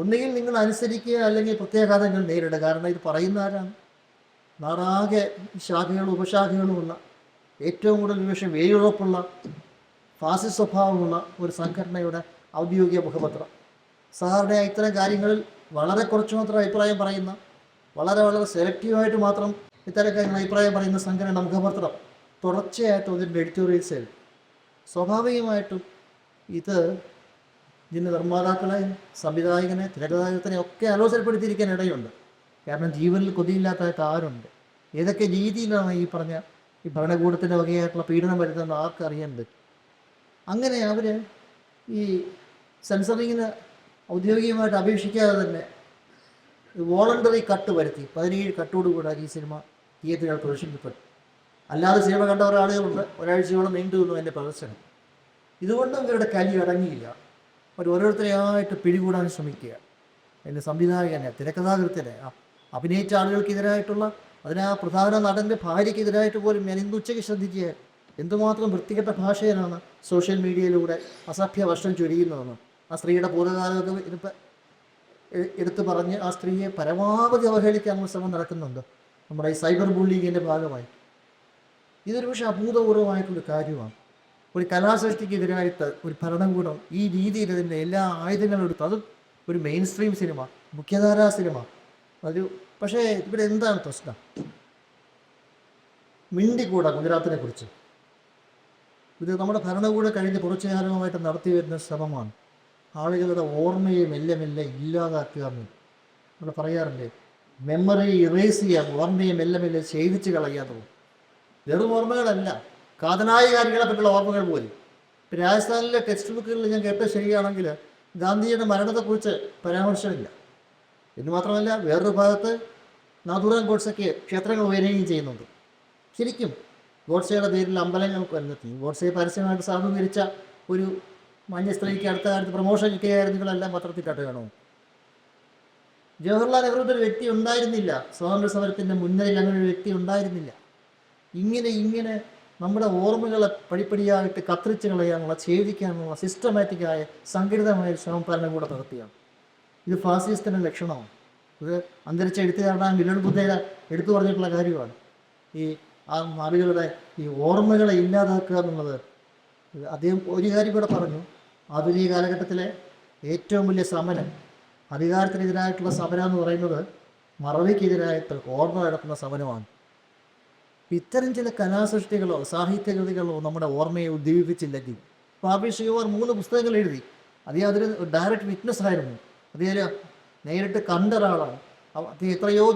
ഒന്നുകിൽ നിങ്ങൾ അനുസരിക്കുക അല്ലെങ്കിൽ പ്രത്യാഘാതങ്ങൾ നേരിടുക. കാരണം ഇത് പറയുന്ന ആരാണ്? നാറാകെ ശാഖകളും ഉപശാഖകളുമുള്ള ഏറ്റവും കൂടുതൽ ഒരുപക്ഷെ വേയുറപ്പുള്ള ഫാസി സ്വഭാവമുള്ള ഒരു സംഘടനയുടെ ഔദ്യോഗിക മുഖപത്രം. സാധാരണയായി ഇത്തരം കാര്യങ്ങളിൽ വളരെ കുറച്ച് മാത്രം അഭിപ്രായം പറയുന്ന വളരെ വളരെ സെലക്റ്റീവായിട്ട് മാത്രം ഇത്തരം കാര്യങ്ങൾ അഭിപ്രായം പറയുന്ന സംഘടന മുഖപത്രം തുടർച്ചയായിട്ട് അതിന്റെ എഡിറ്റോറിയൽസ് സ്വാഭാവികമായിട്ടും ഇത് ഇതിന്റെ നിർമ്മാതാക്കളെ സംവിധായകനെ തിരക്കഥാകൃത്തിനെ ഒക്കെ ആലോചനപ്പെടുത്തിയിരിക്കാൻ ഇടയുണ്ട്. കാരണം ജീവനിൽ കൊതിയില്ലാത്തതായിട്ട് ആരുണ്ട്? ഏതൊക്കെ രീതിയിലാണ് ഈ പറഞ്ഞ ഈ ഭരണകൂടത്തിന്റെ വകയായിട്ടുള്ള പീഡനം വരുന്നത് ആർക്കറിയാൻ പറ്റും അങ്ങനെ അവർ ഈ സെൻസറിങ്ങിന് ഔദ്യോഗികമായിട്ട് അപേക്ഷിക്കാതെ തന്നെ വോളണ്ടറി കട്ട് വരുത്തി പതിനേഴ് കട്ടോടുകൂടെ ഈ സിനിമ തിയേറ്ററുകൾ പ്രദർശിപ്പിക്കപ്പെട്ടു അല്ലാതെ സിനിമ കണ്ട ഒരാളുകളുണ്ട് ഒരാഴ്ചയോളം നീണ്ടു നിന്നു എന്റെ പ്രദർശനം. ഇതുകൊണ്ടും ഇവരുടെ കലി അടങ്ങിയില്ല. അവർ ഓരോരുത്തരെയായിട്ട് പിടികൂടാൻ ശ്രമിക്കുക. അതിന്റെ സംവിധായകനെ തിരക്കഥാകൃത്തിനെ അഭിനയിച്ച ആളുകൾക്കെതിരായിട്ടുള്ള അതിന് ആ പ്രധാന നടന്റെ ഭാര്യയ്ക്കെതിരായിട്ട് പോലും ഞാൻ ഇന്ന് ഉച്ചയ്ക്ക് ശ്രദ്ധിക്കുക. എന്തുമാത്രം വൃത്തികെട്ട ഭാഷയിലാണ് സോഷ്യൽ മീഡിയയിലൂടെ അസഭ്യ വർഷം ചൊരിയുന്നതെന്ന് ആ സ്ത്രീയുടെ ഭൂതകാലമൊക്കെ ഇതിപ്പോൾ എടുത്തു പറഞ്ഞ് ആ സ്ത്രീയെ പരമാവധി അവഹേളിക്കാനുള്ള ശ്രമം നടക്കുന്നുണ്ട് നമ്മുടെ ഈ സൈബർ ബുള്ളിങ്ങിന്റെ ഭാഗമായി. ഇതൊരു പക്ഷേ അഭൂതപൂർവമായിട്ടുള്ള കാര്യമാണ്. ഒരു കലാസൃഷ്ടിക്കെതിരായിട്ട് ഒരു ഭരണകൂടം ഈ രീതിയിൽ ഇതിന്റെ എല്ലാ ആയുധങ്ങളും എടുത്ത് അതും ഒരു മെയിൻ സ്ട്രീം സിനിമ മുഖ്യധാരാ സിനിമ ഒരു പക്ഷേ ഇവിടെ എന്താണ് പ്രശ്നം? കൂട ഗുജറാത്തിനെ കുറിച്ച് ഇത് നമ്മുടെ ഭരണകൂടം കഴിഞ്ഞ് കുറച്ചു കാലമായിട്ട് നടത്തി വരുന്ന ശ്രമമാണ്. ആളുകളുടെ ഓർമ്മയെ മെല്ലെ മെല്ലെ ഇല്ലാതാക്കുക എന്ന്. നമ്മൾ പറയാറില്ലേ മെമ്മറി ഇറേസ് ചെയ്യാൻ ഓർമ്മയെ മെല്ലെ മെല്ലെ ഛേദിച്ച് കളയാതോ വെറും ഓർമ്മകളല്ല. കാതനായ കാര്യങ്ങളെ പറ്റിയുള്ള ഓർമ്മകൾ പോലും. ഇപ്പം രാജസ്ഥാനിലെ ടെക്സ്റ്റ് ബുക്കുകളിൽ ഞാൻ കേട്ടത് ശരിയാണെങ്കിൽ ഗാന്ധിജിയുടെ മരണത്തെക്കുറിച്ച് പരാമർശമില്ല. എന്ന് മാത്രമല്ല വേറൊരു ഭാഗത്ത് നാഥുറാം ഗോഡ്സയ്ക്ക് ക്ഷേത്രങ്ങൾ ഉയരുകയും ചെയ്യുന്നുണ്ട്. ശരിക്കും ഗോഡ്സയുടെ പേരിൽ അമ്പലങ്ങൾ വരുന്നെത്തി ഗോഡ്സയെ പരസ്യമായിട്ട് സാധൂകരിച്ച ഒരു മഞ്ഞ സ്ത്രീക്ക് അടുത്ത കാലത്ത് പ്രമോഷൻ കിട്ടിയായിരുന്നുകളെല്ലാം പത്രത്തിൽ കട്ടുകയാണോ ജവഹർലാൽ നെഹ്റുവിന്റെ ഒരു വ്യക്തി ഉണ്ടായിരുന്നില്ല. സ്വാതന്ത്ര്യ സമരത്തിന്റെ മുന്നിൽ അങ്ങനെ ഒരു വ്യക്തി ഉണ്ടായിരുന്നില്ല. ഇങ്ങനെ ഇങ്ങനെ നമ്മുടെ ഓർമ്മകളെ പടിപ്പടിയായിട്ട് കത്തിരിച്ച് കളയാനുള്ള ഛേദിക്കാനുള്ള സിസ്റ്റമാറ്റിക്കായ സംഘടിതമായ ശ്രമം ഭരണകൂടം നടത്തിയാണ്. ഇത് ഫാസിസ്റ്റിന്റെ ലക്ഷണമാണ്. ഇത് അന്തരിച്ച എഴുത്തുകാരുടെ മിലൺ ബുദ്ധയില എടുത്തു പറഞ്ഞിട്ടുള്ള കാര്യമാണ്. ഈ ആ ആളുകളുടെ ഈ ഓർമ്മകളെ ഇല്ലാതാക്കുക എന്നുള്ളത് അദ്ദേഹം ഒരു കാര്യം കൂടെ പറഞ്ഞു. ആധുനിക കാലഘട്ടത്തിലെ ഏറ്റവും വലിയ സമരം അധികാരത്തിനെതിരായിട്ടുള്ള സമരം എന്ന് പറയുന്നത് മറവിക്കെതിരായിട്ട് ഓർമ്മ നടത്തുന്ന സമരമാണ്. ഇത്തരം ചില കലാസൃഷ്ടികളോ സാഹിത്യകൃതികളോ നമ്മുടെ ഓർമ്മയെ ഉദ്ദീപിപ്പിച്ചില്ലെങ്കിൽ പാപി ശ്രീകുമാർ മൂന്ന് പുസ്തകങ്ങൾ എഴുതി. അദ്ദേഹം അതൊരു ഡയറക്റ്റ് വിറ്റ്നസ് ആയിരുന്നു. അദ്ദേഹം നേരിട്ട് കണ്ട ഒരാളാണ്. എത്രയോ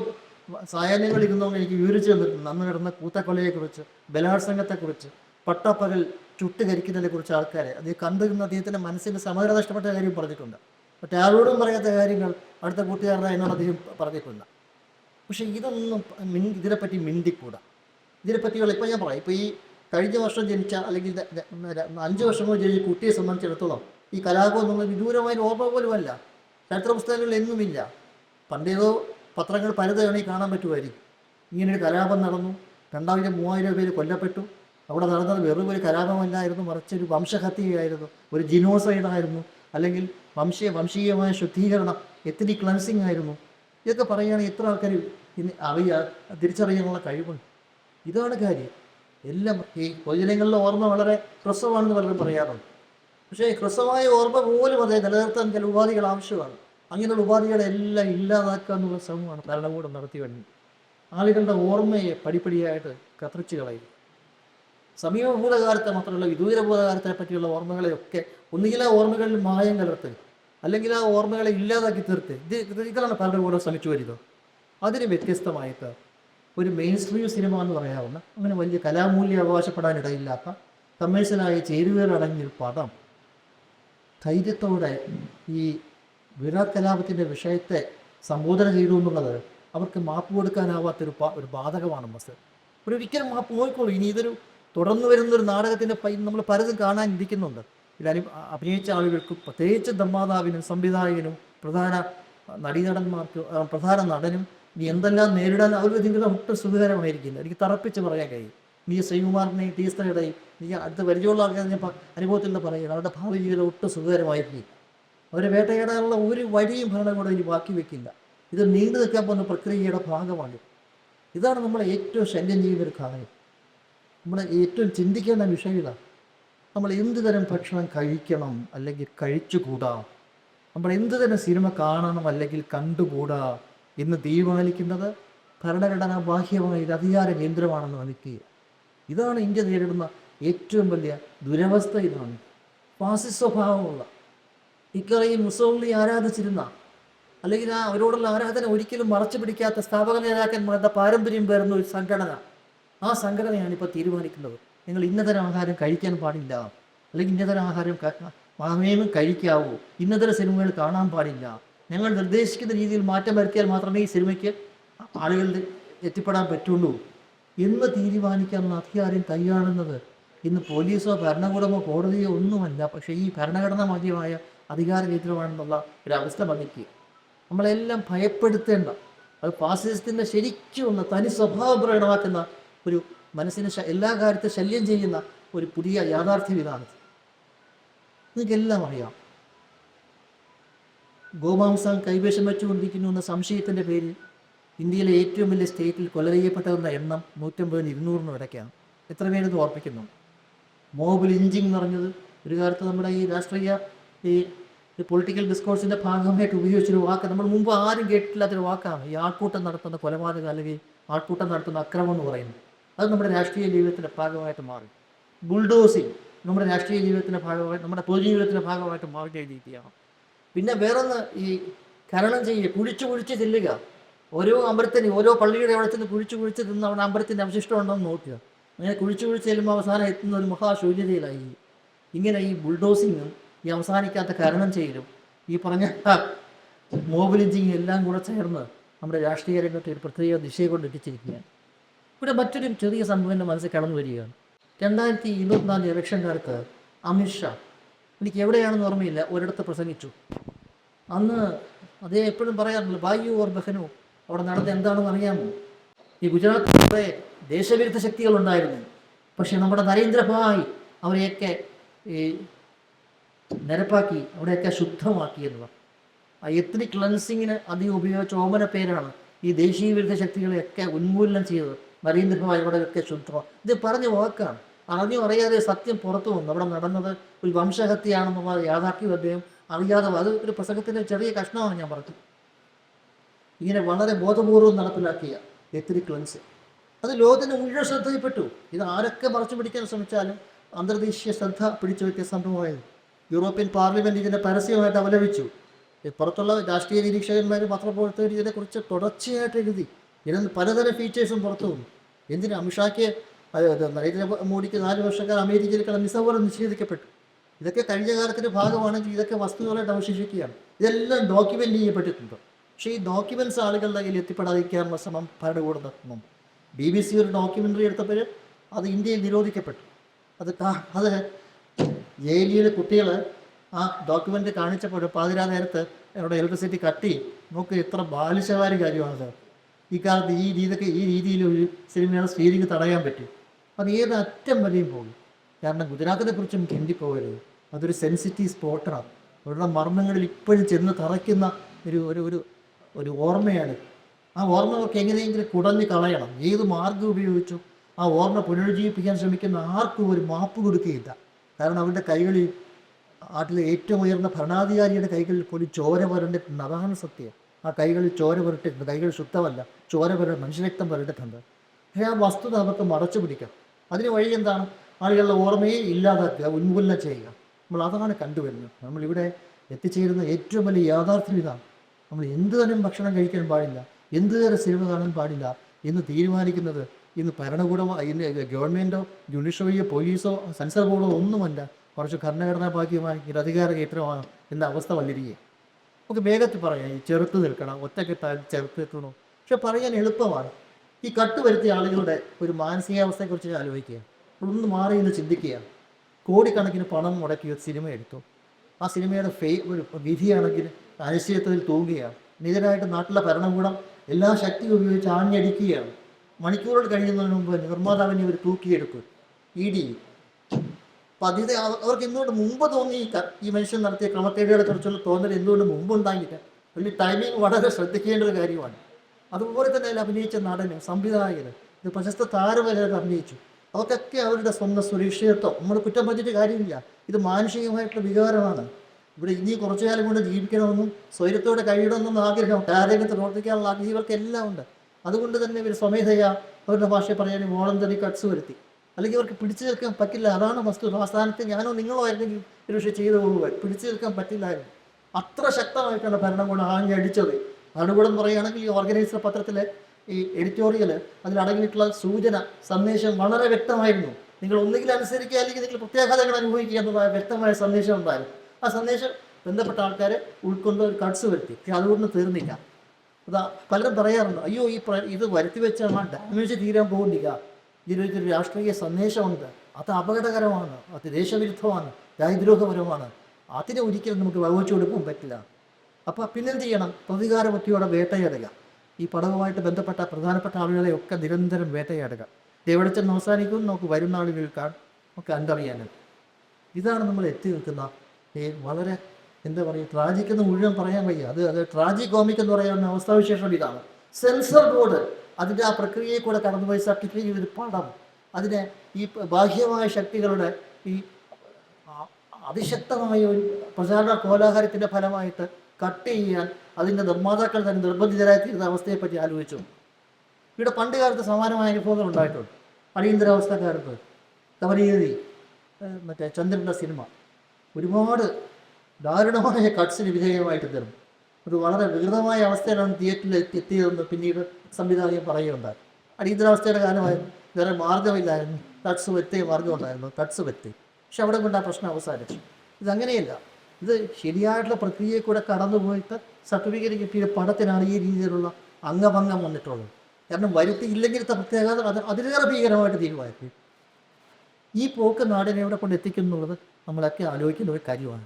ഇരുന്നോന്ന് എനിക്ക് വിവരിച്ചു തന്നിട്ടുണ്ട്. അന്ന് നടന്ന കൂത്തക്കൊലയെക്കുറിച്ച് ബലാത്സംഗത്തെക്കുറിച്ച് പട്ടപ്പകൽ ചുട്ടുകരിക്കുന്നതിനെക്കുറിച്ച് ആൾക്കാരെ. അദ്ദേഹം കണ്ടിരുന്ന അദ്ദേഹത്തിന്റെ മനസ്സിന് സമഗ്ര നഷ്ടപ്പെട്ട കാര്യം പറഞ്ഞിട്ടുണ്ട്. മറ്റാരോടും പറയാത്ത കാര്യങ്ങൾ അടുത്ത കൂട്ടുകാരുടെ എന്നോട് അദ്ദേഹം പറഞ്ഞിട്ടുണ്ട്. പക്ഷേ ഇതൊന്നും മിൻ ഇതിനെപ്പറ്റി മിണ്ടിക്കൂടാ. ഇതിനെപ്പറ്റിയുള്ള ഇപ്പോൾ ഞാൻ പറയാം. ഇപ്പോൾ ഈ കഴിഞ്ഞ വർഷം ജനിച്ച അല്ലെങ്കിൽ അഞ്ച് വർഷം കൂടി ജനിച്ച കുട്ടിയെ സംബന്ധിച്ചിടത്തോളം ഈ കലാപം എന്നുള്ള വിദൂരമായ ഓർമ്മ പോലുമല്ല. ചരിത്ര പുസ്തകങ്ങളിൽ എന്നുമില്ല പണ്ടേതോ പത്രങ്ങൾ പലതവണയും കാണാൻ പറ്റുമായിരിക്കും. ഇങ്ങനെ ഒരു കലാപം നടന്നു. രണ്ടായിരം മൂവായിരം പേര് കൊല്ലപ്പെട്ടു. അവിടെ നടന്നത് വെറും ഒരു കലാപമല്ലായിരുന്നു. മറിച്ച് ഒരു വംശഹത്യയായിരുന്നു. ഒരു ജിനോസൈഡായിരുന്നു. അല്ലെങ്കിൽ വംശീയ വംശീയമായ ശുദ്ധീകരണം എത്തിനിക് ക്ലൻസിങ് ആയിരുന്നു. ഇതൊക്കെ പറയുകയാണെങ്കിൽ എത്ര ആൾക്കാർ ഇനി അറിയാൻ തിരിച്ചറിയാനുള്ള കഴിവുണ്ട്. ഇതാണ് കാര്യം. എല്ലാം ഈ പൊതുജനങ്ങളുടെ ഓർമ്മ വളരെ ഹ്രസ്വമാണെന്ന് പലരും പറയാറുണ്ട്. പക്ഷേ ഹ്രസ്വമായ ഓർമ്മ പോലും അതേ നിലനിർത്താൻ ചില ഉപാധികൾ ആവശ്യമാണ്. അങ്ങനെയുള്ള ഉപാധികളെ എല്ലാം ഇല്ലാതാക്കുക എന്നുള്ള ശ്രമമാണ് ഭരണകൂടം നടത്തി വരുന്നത്. ആളുകളുടെ ഓർമ്മയെ പടിപ്പടിയായിട്ട് കത്തിച്ചു കളയും സമീപ ഭൂതകാലത്തെ മാത്രമല്ല വിദൂര ഭൂതകാലത്തെ പറ്റിയുള്ള ഓർമ്മകളെയൊക്കെ ഒന്നുകിൽ ആ ഓർമ്മകളിൽ മായം കലർത്തുക അല്ലെങ്കിൽ ആ ഓർമ്മകളെ ഇല്ലാതാക്കി തീർത്ത് ഇത് ഇതാണ് ഭരണകൂടം ശ്രമിച്ചു വരുന്നത്. അതിന് വ്യത്യസ്തമായിട്ട് ഒരു മെയിൻ സ്ട്രീം സിനിമ എന്ന് പറയാവുന്ന അങ്ങനെ വലിയ കലാമൂല്യം അവകാശപ്പെടാനിടയില്ലാത്ത കമേഴ്ഷ്യലായ ചേരുവകളടങ്ങിയൊരു പദം ധൈര്യത്തോടെ ഈ വിരാട് കലാപത്തിന്റെ വിഷയത്തെ സംബോധന ചെയ്തു എന്നുള്ളത് അവർക്ക് മാപ്പ് കൊടുക്കാനാവാത്തൊരു ഒരു ബാധകമാണ് മസ് ഒരു ഒരിക്കലും മാപ്പ് പോയിക്കോളൂ ഇനി ഇതൊരു തുടർന്ന് വരുന്നൊരു നാടകത്തിന്റെ നമ്മൾ പലതും കാണാനിരിക്കുന്നുണ്ട്. അനു അഭിനയിച്ച ആളുകൾക്ക് പ്രത്യേകിച്ച് നിർമ്മാതാവിനും സംവിധായകനും പ്രധാന നടീനടന്മാർക്ക് പ്രധാന നടനും ഇനി എന്തെല്ലാം നേരിടാൻ അവരുടെ ഒട്ടും സുഖകരമായിരിക്കില്ല എനിക്ക് തറപ്പിച്ച് പറയാൻ കഴിയും. നീ ശ്രീകുമാറിനെയും ടീസ്റ്ററുടെയും നീ അടുത്ത പരിചയമുള്ള ആൾക്കാർ ഞാൻ അനുഭവത്തിൽ നിന്ന് പറയുകയാണ് അവരുടെ ഭാവി ജീവിതം ഒട്ടും സുഖകരമായിരിക്കും അവരെ വേട്ടയാടാനുള്ള ഒരു വഴിയും ഭരണകൂടം ഇനി ബാക്കി വെക്കില്ല. ഇത് നീണ്ടു നിൽക്കാൻ പോകുന്ന പ്രക്രിയയുടെ ഭാഗമാണ്. ഇതാണ് നമ്മളെ ഏറ്റവും ശല്യം ചെയ്യുന്ന ഒരു കാര്യം. നമ്മളെ ഏറ്റവും ചിന്തിക്കേണ്ട വിഷയം ഇതാണ് നമ്മൾ എന്ത് തരം ഭക്ഷണം കഴിക്കണം അല്ലെങ്കിൽ കഴിച്ചുകൂടാ? നമ്മൾ എന്ത് തരം സിനിമ കാണണം അല്ലെങ്കിൽ കണ്ടുകൂടാ? എന്ന് തീരുമാനിക്കുന്നത് ഭരണഘടനാ ബാഹ്യമായ ഒരു അധികാര കേന്ദ്രമാണെന്ന് മനസ്സിക്കുക ഇതാണ് ഇന്ത്യ നേരിടുന്ന ഏറ്റവും വലിയ ദുരവസ്ഥ ഇതാണ് ഫാസിസ്റ്റ് സ്വഭാവമുള്ള ഇക്കറയും മുസോളിനി ആരാധിച്ചിരുന്ന അല്ലെങ്കിൽ ആ അവരോടുള്ള ആരാധന ഒരിക്കലും മറച്ചു പിടിക്കാത്ത സ്ഥാപക നേതാക്കന്മാരുടെ പാരമ്പര്യം പേർന്ന ഒരു സംഘടന. ആ സംഘടനയാണ് ഇപ്പോൾ തീരുമാനിക്കുന്നത്. നിങ്ങൾ ഇന്നതരം ആഹാരം കഴിക്കാൻ പാടില്ല. അല്ലെങ്കിൽ ഇന്നതരം ആഹാരം മാമേനും കഴിക്കാവൂ. ഇന്നതരം സിനിമകൾ കാണാൻ പാടില്ല. ഞങ്ങൾ നിർദ്ദേശിക്കുന്ന രീതിയിൽ മാറ്റം വരുത്തിയാൽ മാത്രമേ ഈ സിനിമയ്ക്ക് ആളുകളുടെ എത്തിപ്പെടാൻ പറ്റുള്ളൂ. എന്ന് തീരുമാനിക്കാനുള്ള അധികാരം കൈയാളുന്നത് ഇന്ന് പോലീസോ ഭരണകൂടമോ കോടതിയോ ഒന്നുമല്ല. പക്ഷേ ഈ ഭരണഘടനാ മാധ്യമമായ അധികാര കേന്ദ്രമാണെന്നുള്ള ഒരു അവസ്ഥ വന്നിക്കുക നമ്മളെല്ലാം ഭയപ്പെടുത്തേണ്ട അത് ഫാസിസത്തിന്റെ ശരിക്കുമുള്ള തനി സ്വഭാവം പ്രകടമാക്കുന്ന ഒരു മനസ്സിന് എല്ലാ കാര്യത്തെ ശല്യം ചെയ്യുന്ന ഒരു പുതിയ യാഥാർത്ഥ്യം ഇതാണ് നിങ്ങൾക്കെല്ലാം അറിയാം ഗോമാംസം കൈവശം വെച്ചുകൊണ്ടിരിക്കുന്നു എന്ന സംശയത്തിന്റെ പേരിൽ ഇന്ത്യയിലെ ഏറ്റവും വലിയ സ്റ്റേറ്റിൽ കൊല ചെയ്യപ്പെട്ടവരുടെ എണ്ണം നൂറ്റമ്പതിന് ഇരുന്നൂറിന് ഇടയ്ക്കാണ് എത്ര പേരത് ഓർപ്പിക്കുന്നു? മോബ് ലിഞ്ചിങ് എന്ന് പറഞ്ഞത് ഒരു കാലത്ത് നമ്മുടെ ഈ രാഷ്ട്രീയ ഈ പൊളിറ്റിക്കൽ ഡിസ്കോഴ്സിന്റെ ഭാഗമായിട്ട് ഉപയോഗിച്ചൊരു വാക്ക്. നമ്മൾ മുമ്പ് ആരും കേട്ടിട്ടില്ലാത്തൊരു വാക്കാണ് ഈ ആൾക്കൂട്ടം നടത്തുന്ന കൊലപാതകം അല്ലെങ്കിൽ ആൾക്കൂട്ടം നടത്തുന്ന അക്രമം എന്ന് പറയുന്നത്. അത് നമ്മുടെ രാഷ്ട്രീയ ജീവിതത്തിന്റെ ഭാഗമായിട്ട് മാറി. ബുൾഡോസിങ് നമ്മുടെ രാഷ്ട്രീയ ജീവിതത്തിന്റെ ഭാഗമായി നമ്മുടെ പൊതുജീവിതത്തിന്റെ ഭാഗമായിട്ട് മാറിയിരിക്കുകയാണ് പിന്നെ വേറൊന്ന് ഈ കരണം ചെയ്യുക കുഴിച്ചു കുഴിച്ച് ചെല്ലുക. ഓരോ അമ്പലത്തിന് ഓരോ പള്ളിയുടെ അവിടെ ചെന്ന് കുഴിച്ചു കുഴിച്ച് തിന്ന് അവിടെ അമ്പലത്തിന്റെ അവശിഷ്ടം ഉണ്ടോ എന്ന് നോക്കുക. അങ്ങനെ കുഴിച്ചു കുഴിച്ച് ചെല്ലുമ്പോൾ അവസാനം എത്തുന്ന ഒരു മഹാശൂന്യതയിലായി. ഇങ്ങനെ ഈ ബുൾഡോസിങ്ങും ഈ അവസാനിക്കാത്ത കരണം ചെയ്യലും ഈ പറഞ്ഞ മോബിലിഞ്ചിങ് എല്ലാം കൂടെ ചേർന്ന് നമ്മുടെ രാഷ്ട്രീയ രംഗത്തെ ഒരു പ്രത്യേക ദിശയെ കൊണ്ട് എത്തിച്ചിരിക്കുകയാണ്. ഇവിടെ മറ്റൊരു ചെറിയ സംഭവം എന്റെ മനസ്സിൽ കടന്നു വരികയാണ്. രണ്ടായിരത്തി ഇരുപത്തിനാല് ഇലക്ഷൻ കാലത്ത് അമിത്ഷാ എനിക്ക് എവിടെയാണെന്ന് ഓർമ്മയില്ല ഒരിടത്ത് പ്രസംഗിച്ചു. അന്ന് അതേ എപ്പോഴും പറയാറുണ്ട് ബായു ഓർ ബഹനു? അവിടെ നടന്നത് എന്താണെന്ന് അറിയാമോ? ഈ ഗുജറാത്തിൽ കുറേ ദേശവിരുദ്ധ ശക്തികളുണ്ടായിരുന്നു. പക്ഷെ നമ്മുടെ നരേന്ദ്രഭായ് അവരെയൊക്കെ ഈ നിരപ്പാക്കി അവിടെയൊക്കെ ശുദ്ധമാക്കി എന്ന് പറഞ്ഞു. ആ എത്നിക് ക്ലൻസിങ്ങിന് അധികം ഉപയോഗിച്ച ഓമന പേരാണ് ഈ ദേശീയ വിരുദ്ധ ശക്തികളെയൊക്കെ ഉന്മൂലനം ചെയ്തത്. നരേന്ദ്രഭായ് അവിടെയൊക്കെ ശുദ്ധമാണ് ഇത് പറഞ്ഞ വാക്കാണ്. അറിഞ്ഞു അറിയാതെ സത്യം പുറത്തു വന്നു. അവിടെ നടന്നത് ഒരു വംശഹത്യയാണെന്നുള്ള യാഥാർത്ഥ്യം അദ്ദേഹം അറിയാതെ അത് ഒരു പ്രസംഗത്തിന്റെ ചെറിയ കഷ്ണമാണ് ഞാൻ പറഞ്ഞത്. ഇങ്ങനെ വളരെ ബോധപൂർവം നടപ്പിലാക്കിയ എത്തിരി ക്ലൻസ്. അത് ലോകത്തിന് മുഴുവൻ ശ്രദ്ധയിൽപ്പെട്ടു. ഇത് ആരൊക്കെ മറച്ചു പിടിക്കാൻ ശ്രമിച്ചാലും അന്തർദേശീയ ശ്രദ്ധ പിടിച്ചു പറ്റിയ സംഭവമായത് യൂറോപ്യൻ പാർലമെന്റ് ഇതിനെ പരസ്യമായിട്ട് അപലപിച്ചു ഈ പുറത്തുള്ള രാഷ്ട്രീയ നിരീക്ഷകന്മാർ പത്രപ്രവർത്തകർ ഇതിനെക്കുറിച്ച് തുടർച്ചയായിട്ട് എഴുതി. ഇതിൽ പലതരം ഫീച്ചേഴ്സും പുറത്തു വന്നു എന്തിനാ? അമിത്ഷാക്ക് അത് നരേന്ദ്രമോദിക്ക് നാല് വർഷക്കാലം അമേരിക്കയിൽ കിടന്ന് പോലെ നിഷേധിക്കപ്പെട്ടു. ഇതൊക്കെ കഴിഞ്ഞ കാലത്തിന്റെ ഭാഗമാണെങ്കിൽ ഇതൊക്കെ വസ്തുക്കളായിട്ട് അവശേഷിക്കുകയാണ്. ഇതെല്ലാം ഡോക്യുമെന്റ് ചെയ്യപ്പെട്ടിട്ടുണ്ട്. പക്ഷേ ഈ ഡോക്യുമെന്റ്സ് ആളുകളുടെ കയ്യിൽ എത്തിപ്പെടാതിരിക്കാനുള്ള ശ്രമം ഭരണകൂടം നടത്തുന്നുണ്ട് ബി ബി സി ഒരു ഡോക്യുമെന്ററി എടുത്തപ്പോൾ അത് ഇന്ത്യയിൽ നിരോധിക്കപ്പെട്ടു. അത് അത് ജയിലിലെ കുട്ടികൾ ആ ഡോക്യുമെന്റ് കാണിച്ചപ്പോൾ പാതിരാ നേരത്ത് അവിടെ ഇലക്ട്രിസിറ്റി കട്ടി നോക്ക് എത്ര ബാലിശകാരി കാര്യമാണത്. ഈ കാലത്ത് ഈ രീതിക്ക് ഈ രീതിയിൽ ഒരു സിനിമയുടെ സ്ക്രീനിങ് തടയാൻ പറ്റും. അത് ഏത് അറ്റം വരെയും പോകും. കാരണം ഗുജറാത്തിനെ കുറിച്ചും നമുക്ക് ഹിന്ദി പോകരുത് അതൊരു സെൻസിറ്റീവ് സ്പോട്ടാണ് അവരുടെ മർമ്മങ്ങളിൽ ഇപ്പോഴും ചെന്ന് തറയ്ക്കുന്ന ഒരു ഒരു ഒരു ഒരു ഓർമ്മയാണ്. ആ ഓർമ്മ അവർക്ക് എങ്ങനെയെങ്കിലും കുടഞ്ഞ് കളയണം. ഏത് മാർഗം ഉപയോഗിച്ചു ആ ഓർമ്മ പുനരുജ്ജീവിപ്പിക്കാൻ ശ്രമിക്കുന്ന ആർക്കും ഒരു മാപ്പ് കൊടുക്കുകയില്ല. കാരണം അവരുടെ കൈകളിൽ നാട്ടിലെ ഏറ്റവും ഉയർന്ന ഭരണാധികാരിയുടെ കൈകളിൽ പോലും ചോര പുരണ്ടിട്ടുണ്ട്. അതാണ് സത്യം. ആ കൈകളിൽ ചോര പുരട്ടിട്ടുണ്ട് കൈകൾ ശുദ്ധമല്ല. ചോര പുര മനുഷ്യരക്തം പുരണ്ടിട്ടുണ്ട്. ആ വസ്തുത അവർക്ക് മറച്ചു പിടിക്കാം. അതിന് വഴി എന്താണ്? ആളുകളുടെ ഓർമ്മയെ ഇല്ലാതാക്കുക ഉന്മൂലനം ചെയ്യുക. നമ്മൾ അതാണ് കണ്ടുവരുന്നത്. നമ്മളിവിടെ എത്തിച്ചേരുന്ന ഏറ്റവും വലിയ യാഥാർത്ഥ്യം ഇതാണ് നമ്മൾ എന്ത് തരം ഭക്ഷണം കഴിക്കാൻ പാടില്ല എന്ത് തരം സിനിമ കാണാൻ പാടില്ല എന്ന് തീരുമാനിക്കുന്നത് ഇന്ന് ഭരണകൂടമോ ഇന്ന് ഗവൺമെന്റോ ജുഡീഷ്യറിയോ പോലീസോ സെൻസർ ബോർഡോ ഒന്നുമല്ല. കുറച്ച് ഭരണഘടനാ ഭാഗ്യമായി ഒരു അധികാര കേന്ദ്രമാണ് എന്ന അവസ്ഥ വന്നിരിക്കുക നമുക്ക് വേഗത്തിൽ പറയാം ഈ ചെറുത്ത് നിൽക്കണം ഒറ്റക്കെട്ടാൽ ചെറുത്ത് നിൽക്കണോ? പക്ഷെ പറയാൻ എളുപ്പമാണ്. ഈ കട്ട് വരുത്തിയ ആളുകളുടെ ഒരു മാനസികാവസ്ഥയെക്കുറിച്ച് ആലോചിക്കുക. ഒന്ന് മാറി എന്ന് ചിന്തിക്കുക. കോടിക്കണക്കിന് പണം മുടക്കിയ സിനിമ എടുത്തു. ആ സിനിമയുടെ ഫേ ഒരു വിധിയാണെങ്കിൽ അനിശ്ചിതത്വത്തിൽ തൂങ്ങുകയാണ് നിതരായിട്ട് നാട്ടിലെ ഭരണകൂടം എല്ലാ ശക്തിയും ഉപയോഗിച്ച് ആഞ്ഞടിക്കുകയാണ് മണിക്കൂറുകൾ കഴിയുന്നതിന് മുമ്പ് നിർമ്മാതാവിനെ ഇവർ തൂക്കിയെടുക്കും. E D. അപ്പം അതിന് അവ- അവർക്ക് എന്തുകൊണ്ട് മുമ്പ് തോന്നി ഈ മനുഷ്യൻ നടത്തിയ ക്രമക്കേടുകളെ കുറിച്ചുള്ള തോന്നൽ എന്തുകൊണ്ട് മുമ്പ് ഉണ്ടായിട്ട് വലിയ ടൈമിംഗ് വളരെ ശ്രദ്ധിക്കേണ്ട ഒരു കാര്യമാണ്. അതുപോലെ തന്നെ അതിൽ അഭിനയിച്ച നടന് സംവിധായകന് ഇത് പ്രശസ്ത താരവരെ അഭിനയിച്ചു. അവർക്കൊക്കെ അവരുടെ സ്വന്തം സുരക്ഷിതത്വം. നമ്മൾ കുറ്റം പറഞ്ഞിട്ട് കാര്യമില്ല. ഇത് മാനുഷികമായിട്ടുള്ള വികാരമാണ്. ഇവിടെ ഇനി കുറച്ചു കാലം കൊണ്ട് ജീവിക്കണമെന്നും സ്വൈരത്തോടെ കഴിയണമെന്നും ആഗ്രഹം കാര്യരംഗത്ത് പ്രവർത്തിക്കാനുള്ള ആഗ്രഹം ഇവർക്കെല്ലാം ഉണ്ട്. അതുകൊണ്ട് തന്നെ ഇവർ സ്വമേധയാ അവരുടെ ഭാഷയെ പറയാൻ വോളന്തറി കട്സ് വരുത്തി. അല്ലെങ്കിൽ അവർക്ക് പിടിച്ചു നിൽക്കാൻ പറ്റില്ല. അതാണ് വസ്തു. ആ സ്ഥാനത്ത് ഞാനോ നിങ്ങളോ ആയിരുന്നെങ്കിൽ ഒരു പക്ഷേ ചെയ്തു പോകുക പിടിച്ചു നിൽക്കാൻ പറ്റില്ലായിരുന്നു. അത്ര ശക്തമായിട്ടാണ് ഭരണകൂടം ആഞ്ഞടിച്ചത്. ഭരണകൂടം പറയുകയാണെങ്കിൽ ഈ ഓർഗനൈസർ പത്രത്തിലെ ഈ എഡിറ്റോറിയൽ അതിലടങ്ങിയിട്ടുള്ള സൂചന സന്ദേശം വളരെ വ്യക്തമായിരുന്നു. നിങ്ങൾ ഒന്നുകിൽ അനുസരിക്കുക അല്ലെങ്കിൽ നിങ്ങൾ പ്രത്യാഘാതങ്ങൾ അനുഭവിക്കുക എന്നതായ വ്യക്തമായ സന്ദേശം ഉണ്ടായിരുന്നു. ആ സന്ദേശം ബന്ധപ്പെട്ട ആൾക്കാരെ ഉൾക്കൊണ്ട് ഒരു കട്സ് വരുത്തി. അതുകൊണ്ട് തീർന്നില്ല. അതാ പലരും പറയാറുണ്ട് അയ്യോ ഈ ഇത് വരുത്തി വെച്ചാൽ ഡാമേജ് തീരാൻ പോകുന്നില്ല. ഇതിലൊരു രാഷ്ട്രീയ സന്ദേശമുണ്ട്. അത് അപകടകരമാണ്. അത് ദേശവിരുദ്ധമാണ്. രാജ്യദ്രോഹപരമാണ് അതിനെ ഒരിക്കലും നമുക്ക് വകവച്ചു കൊടുക്കാൻ പറ്റില്ല. അപ്പോൾ പിന്നെന്ത് ചെയ്യണം പ്രതികാര ബുദ്ധിയോടെ വേട്ടയാടുക. ഈ പടവുമായിട്ട് ബന്ധപ്പെട്ട പ്രധാനപ്പെട്ട ആളുകളെ ഒക്കെ നിരന്തരം വേട്ടയാടുക. ഇത് എവിടെ ചെന്ന് അവസാനിക്കും? നമുക്ക് വരുന്ന ആളുകൾ ഒക്കെ അന്തറിയാനും ഇതാണ് നമ്മൾ എത്തി നിൽക്കുന്ന ഈ വളരെ എന്താ പറയുക ട്രാജിക് എന്ന് മുഴുവൻ പറയാൻ വയ്യ. അത് അത് ട്രാജി കോമിക് എന്ന് പറയുന്ന അവസ്ഥാവിശേഷം ഇതാണ്. സെൻസർ ബോർഡ് അതിന്റെ ആ പ്രക്രിയയിൽ കൂടെ കടന്നുപോയി സർട്ടിഫിക്കറ്റ് ചെയ്തൊരു പടം. അതിനെ ഈ ബാഹ്യമായ ശക്തികളുടെ ഈ അതിശക്തമായ ഒരു പ്രചാരണ കോലാഹലത്തിന്റെ ഫലമായിട്ട് കട്ട് ചെയ്യാൻ അതിന്റെ നിർമ്മാതാക്കൾ തന്നെ നിർബന്ധിതരായിത്തീരുന്ന അവസ്ഥയെപ്പറ്റി ആലോചിച്ചു. ഇവിടെ പണ്ട് കാലത്ത് സമാനമായ അനുഭവങ്ങൾ ഉണ്ടായിട്ടുണ്ട്. അടിയന്തരാവസ്ഥക്കാലത്ത് കവലീതി മറ്റേ ചന്ദ്രന്റെ സിനിമ. ഒരുപാട് ദാരുണമായ കട്ട്സിന് വിധേയമായിട്ട് തീർന്നു. അത് വളരെ വികൃതമായ അവസ്ഥയിലാണ് തിയേറ്ററിൽ എത്തി- എത്തിയതെന്ന് പിന്നീട് സംവിധായകൻ പറയുകയുണ്ടായി. അടിയന്തരാവസ്ഥയുടെ കാലമായിരുന്നു വേറെ മാർഗമില്ലായിരുന്നു കട്ട്സ് വെത്തേ മാർഗമുണ്ടായിരുന്നു കട്ട്സ് വ്യക്തി പക്ഷെ അവിടെ കൊണ്ട് ആ പ്രശ്നം അവസാനിച്ചു. ഇതങ്ങനെയല്ല. ഇത് ശരിയായിട്ടുള്ള പ്രക്രിയയിൽ കൂടെ കടന്നുപോയിട്ട് സർട്ടിഫിക്കറ്റ് കിട്ടിയ പടത്തിനാണ് ഈ രീതിയിലുള്ള അംഗഭംഗം വന്നിട്ടുള്ളത്. കാരണം വരുത്തിയില്ലെങ്കിലത്തെ പ്രത്യേകത അത് അതിലേറെ ഭീകരമായിട്ട് തീരുമാനിക്കും. ഈ പോക്ക് നാടിനെ എവിടെ കൊണ്ട് എത്തിക്കുന്നുള്ളത് നമ്മളൊക്കെ ആലോചിക്കുന്ന ഒരു കാര്യമാണ്.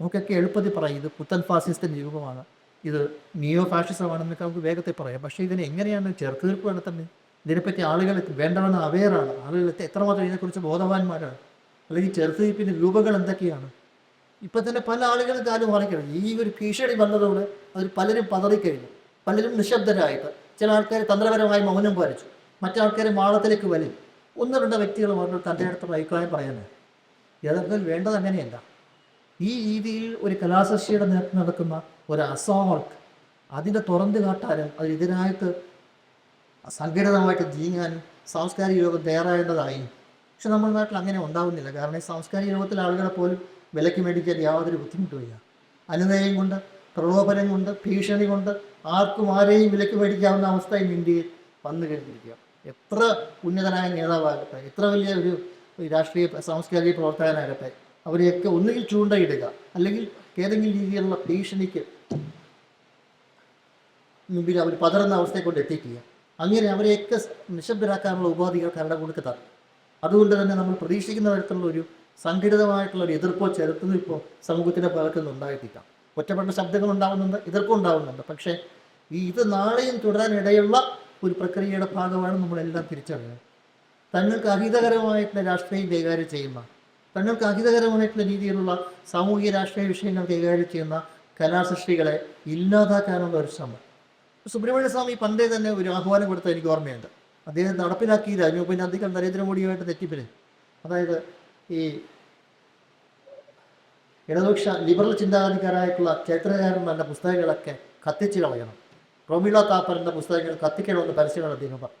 നമുക്കൊക്കെ എളുപ്പത്തിൽ പറയും ഇത് പുത്തൻ ഫാസിസ്റ്റിന്റെ രൂപമാണ്. ഇത് നിയോ ഫാഷിസമാണെന്നൊക്കെ നമുക്ക് വേഗത്തിൽ പറയാം. പക്ഷേ ഇതിനെ എങ്ങനെയാണ് ചെറുത്തീർപ്പ് നടത്തുന്നത് ഇതിനെപ്പറ്റി ആളുകൾ വേണ്ടവണ്ണം അവെയറാണ്. ആളുകൾ എത്ര- എത്രമാത്രം ഇതിനെക്കുറിച്ച് ബോധവാന്മാരാണ്? അല്ലെങ്കിൽ ചെറുത്തീർപ്പിന്റെ രൂപങ്ങൾ എന്തൊക്കെയാണ്? ഇപ്പം തന്നെ പല ആളുകളും കാലം മാറിക്കഴിഞ്ഞു. ഈ ഒരു ഭീഷണി വന്നതോടെ അവർ പലരും പതറിക്കഴിഞ്ഞു. പലരും നിശബ്ദരായിട്ട് ചില ആൾക്കാർ തന്ത്രപരമായി മൗനം പാലിച്ചു. മറ്റാൾക്കാർ മാളത്തിലേക്ക് വലി. ഒന്ന് രണ്ട് വ്യക്തികൾ പറഞ്ഞു തന്റെ അടുത്ത് അഭിപ്രായം പറയാനാണ് യഥാർത്ഥത്തിൽ വേണ്ടത് അങ്ങനെയല്ല. ഈ രീതിയിൽ ഒരു കലാസൃഷ്ടിയുടെ നേരത്ത് നടക്കുന്ന ഒരു അസോൾട്ട് അതിന്റെ തുറന്നു കാട്ടാനും അതിനെതിരായിട്ട് സംഘടിതമായിട്ട് നീങ്ങാനും സാംസ്കാരിക യോഗം തയ്യാറായേണ്ടതായി പക്ഷെ നമ്മുടെ നാട്ടിൽ അങ്ങനെ ഉണ്ടാവുന്നില്ല. കാരണം ഈ സാംസ്കാരിക യോഗത്തിലെ ആളുകളെ പോലും വിലക്ക് മേടിക്കാൻ യാതൊരു ബുദ്ധിമുട്ടുമില്ല. അനുനയം കൊണ്ട് പ്രലോഭനം കൊണ്ട് ഭീഷണി കൊണ്ട് ആർക്കും ആരെയും വിലക്ക് മേടിക്കാവുന്ന അവസ്ഥ ഇന്ന് ഇന്ത്യയിൽ വന്നു കഴിഞ്ഞിരിക്കുക എത്ര ഉന്നതനായ നേതാവാകട്ടെ എത്ര വലിയ ഒരു രാഷ്ട്രീയ സാംസ്കാരിക പ്രവർത്തകനാകട്ടെ അവരെയൊക്കെ ഒന്നുകിൽ ചൂണ്ടയിടുക അല്ലെങ്കിൽ ഏതെങ്കിലും രീതിയിലുള്ള ഭീഷണിക്ക് മുമ്പിൽ അവർ പതറുന്ന അവസ്ഥയെ കൊണ്ട് എത്തിക്കുക അങ്ങനെ അവരെയൊക്കെ നിശബ്ദരാക്കാനുള്ള ഉപാധികൾ കരട തരും അതുകൊണ്ട് തന്നെ നമ്മൾ പ്രതീക്ഷിക്കുന്ന തരത്തിലുള്ള ഒരു സംഘടിതമായിട്ടുള്ള ഒരു എതിർപ്പോ ചെറുത്തുന്നു ഇപ്പോൾ സമൂഹത്തിന്റെ സമൂഹത്തിന്റെ ഭാഗത്തുനിന്ന് ഉണ്ടായിട്ടില്ല. ഒറ്റപ്പെട്ട ശബ്ദങ്ങൾ ഉണ്ടാവുന്നുണ്ട് എതിർപ്പും ഉണ്ടാവുന്നുണ്ട് പക്ഷേ ഈ ഇത് നാളെയും തുടരാനിടയുള്ള ഒരു പ്രക്രിയയുടെ ഭാഗമാണ് നമ്മളെല്ലാം തിരിച്ചറിയുന്നത്. തങ്ങൾക്ക് അഹിതകരമായിട്ടുള്ള രാഷ്ട്രീയം കൈകാര്യം ചെയ്യുന്ന തങ്ങൾക്ക് അഹിതകരമായിട്ടുള്ള രീതിയിലുള്ള സാമൂഹിക രാഷ്ട്രീയ വിഷയങ്ങൾ കൈകാര്യം ചെയ്യുന്ന കലാസൃഷ്ടികളെ ഇല്ലാതാക്കാനുള്ള ഒരു ശ്രമം. സുബ്രഹ്മണ്യ സ്വാമി പണ്ടേ തന്നെ ഒരു ആഹ്വാനം കൊടുത്ത എനിക്ക് ഓർമ്മയുണ്ട്. അദ്ദേഹം നടപ്പിലാക്കിയില്ല പിന്നെ അധികം നരേന്ദ്രമോദിയുമായിട്ട് തെറ്റിപ്പിന്. അതായത് ഈ ഇടതുപക്ഷ ലിബറൽ ചിന്താഗതിക്കാരായിട്ടുള്ള ചരിത്രകാരന്മാരുടെ പുസ്തകങ്ങളൊക്കെ കത്തിച്ച് കളയണം. റോമിള താപ്പറിന്റെ പുസ്തകങ്ങൾ കത്തിക്കണമെന്ന് പരസ്യങ്ങൾ അദ്ദേഹം പറഞ്ഞു.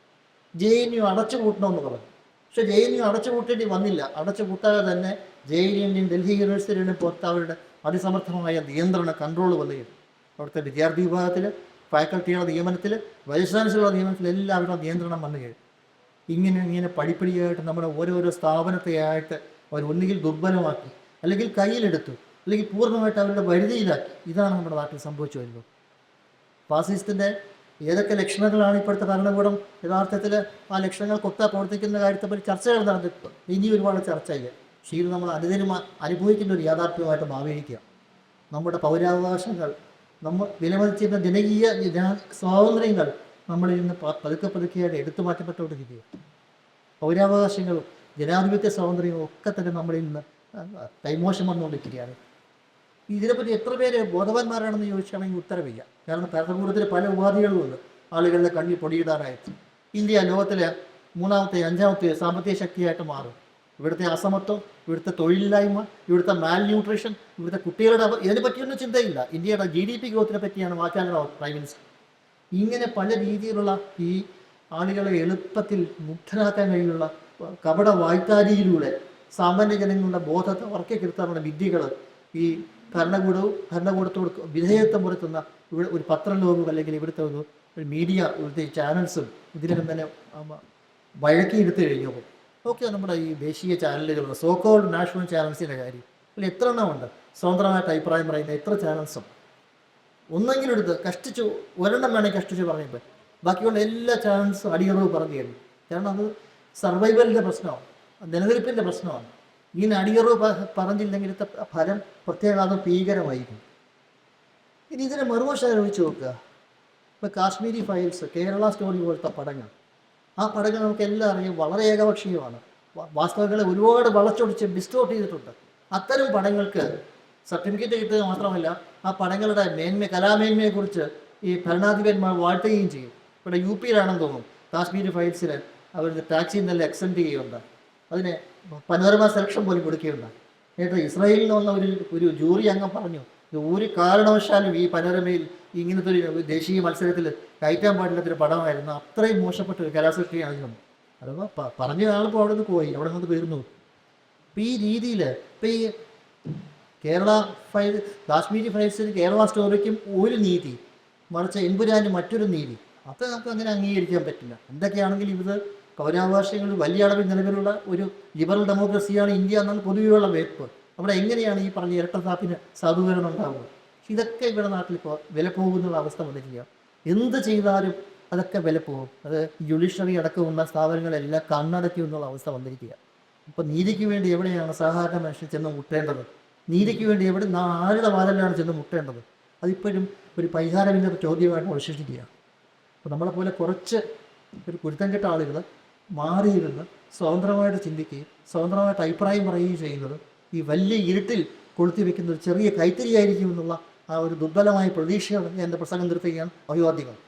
ജെ എൻ യു അടച്ചു കൂട്ടണമെന്ന് പറഞ്ഞു. പക്ഷെ ജെ എൻ യു അടച്ചു കൂട്ടേണ്ടി വന്നില്ല. അടച്ചു കൂട്ടാതെ തന്നെ ജെ എൻ യുവിന്റെയും ഡൽഹി യൂണിവേഴ്സിറ്റിയുടെയും പുറത്ത് അവരുടെ അതിസമർത്ഥമായ നിയന്ത്രണ കൺട്രോൾ വന്നിരുന്നു. അവിടുത്തെ വിദ്യാർത്ഥി വിഭാഗത്തിൽ ഫാക്കൽറ്റിയുടെ നിയമനത്തിൽ വൈസ് നിയമനത്തിൽ എല്ലാവരുടെ നിയന്ത്രണം വന്നു കഴിഞ്ഞു. ഇങ്ങനെ ഇങ്ങനെ പടിപ്പടിയായിട്ട് നമ്മുടെ ഓരോരോ സ്ഥാപനത്തെയായിട്ട് അവർ ഒന്നുകിൽ ദുർബലമാക്കി അല്ലെങ്കിൽ കയ്യിലെടുത്തു അല്ലെങ്കിൽ പൂർണമായിട്ട് അവരുടെ വരുതിയിലാക്കി. ഇതാണ് നമ്മുടെ നാട്ടിൽ സംഭവിച്ചു വരുന്നത്. ഫാസിസത്തിന്റെ ഏതൊക്കെ ലക്ഷണങ്ങളാണ് ഇപ്പോഴത്തെ ഭരണകൂടം? യഥാർത്ഥത്തിൽ ആ ലക്ഷണങ്ങൾ കൊത്ത പ്രവർത്തിക്കുന്ന കാര്യത്തെപ്പറ്റി ചർച്ചകൾ നടന്നിട്ടുണ്ട്. ഇനി ഒരുപാട് ചർച്ച ചെയ്യാം പക്ഷേ ഇത് നമ്മൾ അനുദിനം അനുഭവിക്കുന്ന ഒരു യാഥാർത്ഥ്യമായിട്ട് മാറിയിരിക്കുക. നമ്മുടെ പൗരാവകാശങ്ങൾ നമ്മൾ വിലമതിച്ചിരുന്ന ജനകീയ ജന- സ്വാതന്ത്ര്യങ്ങൾ നമ്മളിൽ നിന്ന് പതുക്കെ പതുക്കെയായിട്ട് എടുത്തു മാറ്റപ്പെട്ടുകൊണ്ടിരിക്കുക പൗരാവകാശങ്ങളും ജനാധിപത്യ സ്വാതന്ത്ര്യവും ഒക്കെ തന്നെ നമ്മളിൽ നിന്ന് കൈമോശം വന്നുകൊണ്ടിരിക്കുകയാണ്. ഇതിനെപ്പറ്റി എത്ര പേര് ബോധവാന്മാരാണെന്ന് ചോദിച്ചാണെങ്കിൽ ഉത്തരവില്ല കാരണം ഭരണകൂടത്തിൽ പല ഉപാധികളുമുണ്ട് ആളുകളുടെ കണ്ണി പൊടിയിടാനായിട്ട്. ഇന്ത്യ ലോകത്തിലെ മൂന്നാമത്തെ അഞ്ചാമത്തെ സാമ്പത്തിക ശക്തിയായിട്ട് മാറും. ഇവിടുത്തെ അസമത്വം ഇവിടുത്തെ തൊഴിലില്ലായ്മ ഇവിടുത്തെ മാൽ ന്യൂട്രീഷൻ ഇവിടുത്തെ കുട്ടികളുടെ ഇതിനെ പറ്റിയൊന്നും ചിന്തയില്ല. ഇന്ത്യയുടെ ജി ഡി പി ഗ്രോത്തിനെ പറ്റിയാണ് വാക്കാനുള്ള പ്രൈം മിനിസ്റ്റർ ഇങ്ങനെ പല രീതിയിലുള്ള ഈ ആളുകളെ എളുപ്പത്തിൽ മുഗ്ധരാക്കാൻ കഴിയുള്ള കപട വായ്ത്താരിയിലൂടെ സാമാന്യ ജനങ്ങളുടെ ബോധത്തെ ഉറക്കിക്കിരുത്താനുള്ള വിദ്യകൾ ഈ ഭരണകൂടവും ഭരണകൂടത്തോട് വിധേയത്വം പുലർത്തുന്ന ഇവിടെ ഒരു പത്രലോകവും അല്ലെങ്കിൽ ഇവിടുത്തെ ഒരു ഒരു മീഡിയ ഇവിടുത്തെ ചാനൽസും ഇതിനകം തന്നെ വഴക്കിയെടുത്ത് കഴിഞ്ഞു. ഓക്കെ നമ്മുടെ ഈ ദേശീയ ചാനലുകളുണ്ട് സോക്കോൾഡ് കോൾഡ് നാഷണൽ ചാനൽസിന്റെ കാര്യം. അല്ലെങ്കിൽ എത്ര എണ്ണമുണ്ട് സ്വതന്ത്രമായിട്ട് അഭിപ്രായം പറയുന്ന എത്ര ചാനൽസും ഒന്നെങ്കിലും എടുത്ത് കഷ്ടിച്ച് ഒരെണ്ണം വേണമെങ്കിൽ കഷ്ടിച്ച് പറഞ്ഞപ്പോൾ ബാക്കിയുള്ള എല്ലാ ചാനൽസും അടിയറവ് പറഞ്ഞു കാരണം അത് സർവൈവലിന്റെ പ്രശ്നമാണ്. നിലനിൽപ്പിന്റെ പ്രശ്നമാണ്. ഈ നടിയറു പറഞ്ഞില്ലെങ്കിൽ ഫലം പ്രത്യേകാതം ഭീകരമായിരിക്കും. ഇനി ഇതിനെ മറുവശം ആലോചിച്ച് നോക്കുക. ഇപ്പോൾ കാശ്മീരി ഫയൽസ് കേരള സ്റ്റോറി പോലത്തെ പടങ്ങൾ. ആ പടങ്ങൾ നമുക്ക് എല്ലാം അറിയാം വളരെ ഏകപക്ഷീയമാണ്. വാസ്തവങ്ങളെ ഒരുപാട് വളച്ചൊടിച്ച് ഡിസ്റ്റോർട്ട് ചെയ്തിട്ടുണ്ട്. അത്തരം പടങ്ങൾക്ക് സർട്ടിഫിക്കറ്റ് കിട്ടുക മാത്രമല്ല ആ പടങ്ങളുടെ മേന്മ കലാമേന്മയെക്കുറിച്ച് ഈ ഭരണാധിപന്മാർ വാഴ്ത്തുകയും ചെയ്യും. ഇവിടെ യു പിയിലാണെന്ന് തോന്നും കാശ്മീരി ഫയൽസിൽ അവർ ടാക്സിയിൽ നിന്നെല്ലാം എക്സെൻഡ് ചെയ്യുകയുണ്ട് അതിന് പനോരമ സെലക്ഷൻ പോലും കൊടുക്കുകയുണ്ടായി. എന്നിട്ട് ഇസ്രായേലിൽ നിന്ന് ഒരു ഒരു ജൂറി അംഗം പറഞ്ഞു "ഇത് ഒരു കാരണവശാലും ഈ പനോരമയിൽ ഇങ്ങനത്തെ ഒരു ദേശീയ മത്സരത്തിൽ കയറ്റാൻ പാടില്ലാത്തൊരു പടമായിരുന്നു. അത്രയും മോശപ്പെട്ട ഒരു കലാസൃഷ്ടിയാണ് ഇതെന്ന് അഥവാ പറഞ്ഞ ആളിപ്പോൾ അവിടെ നിന്ന് പോയി. അവിടെ നിന്ന് തീർന്നു അപ്പം ഈ രീതിയിൽ ഇപ്പം ഈ കേരള ഫൈൽ കാശ്മീരി ഫൈൽസിന് കേരള സ്റ്റോറിക്കും ഒരു നീതി മറിച്ച് എൻപുരാന്റെ മറ്റൊരു നീതി. അത് നമുക്ക് അങ്ങനെ അംഗീകരിക്കാൻ പറ്റില്ല. എന്തൊക്കെയാണെങ്കിലും ഇത് പൗരാവകാശങ്ങളിൽ വലിയ അളവിൽ നിലവിലുള്ള ഒരു ലിബറൽ ഡെമോക്രസിയാണ് ഇന്ത്യ എന്നാണ് പൊതുവെയുള്ള വേപ്പ് അവിടെ എങ്ങനെയാണ് ഈ പറഞ്ഞ ഇരട്ടത്താപ്പിന് സാധൂകരണം ഉണ്ടാവുക? ഇതൊക്കെ ഇവിടെ നാട്ടിൽ ഇപ്പോൾ വില പോകുന്നുള്ള അവസ്ഥ വന്നിരിക്കുക. എന്ത് ചെയ്താലും അതൊക്കെ വില പോകും അത് ജുഡീഷ്യറി അടക്കമുള്ള സ്ഥാപനങ്ങളെല്ലാം കണ്ണടക്കി എന്നുള്ള അവസ്ഥ വന്നിരിക്കുക. അപ്പോൾ നീതിക്ക് വേണ്ടി എവിടെയാണ് സാധാരണ മനുഷ്യൻ ചെന്ന് മുട്ടേണ്ടത്? നീതിക്ക് വേണ്ടി എവിടെ ആരുടെ വാതിലാണ് ചെന്ന് മുട്ടേണ്ടത്? അതിപ്പോഴും ഒരു പരിഹാരമില്ലാത്ത ചോദ്യമായിട്ട് അവശേഷിക്കുകയാണ് അപ്പോൾ നമ്മളെപ്പോലെ കുറച്ച് ഒരു കുരുത്തം കെട്ട ആളുകൾ മാറിയിരുന്ന് സ്വതന്ത്രമായിട്ട് ചിന്തിക്കുകയും സ്വതന്ത്രമായിട്ട് അഭിപ്രായം പറയുകയും ചെയ്യുന്നത് ഈ വലിയ ഇരുട്ടിൽ കൊളുത്തി വെക്കുന്ന ഒരു ചെറിയ കൈത്തിരിയായിരിക്കും എന്നുള്ള ആ ഒരു ദുർബലമായ പ്രതീക്ഷയോടെ ഞാൻ എന്റെ പ്രസംഗം നിർത്തുകയാണ്. അഭിവാദ്യങ്ങൾ.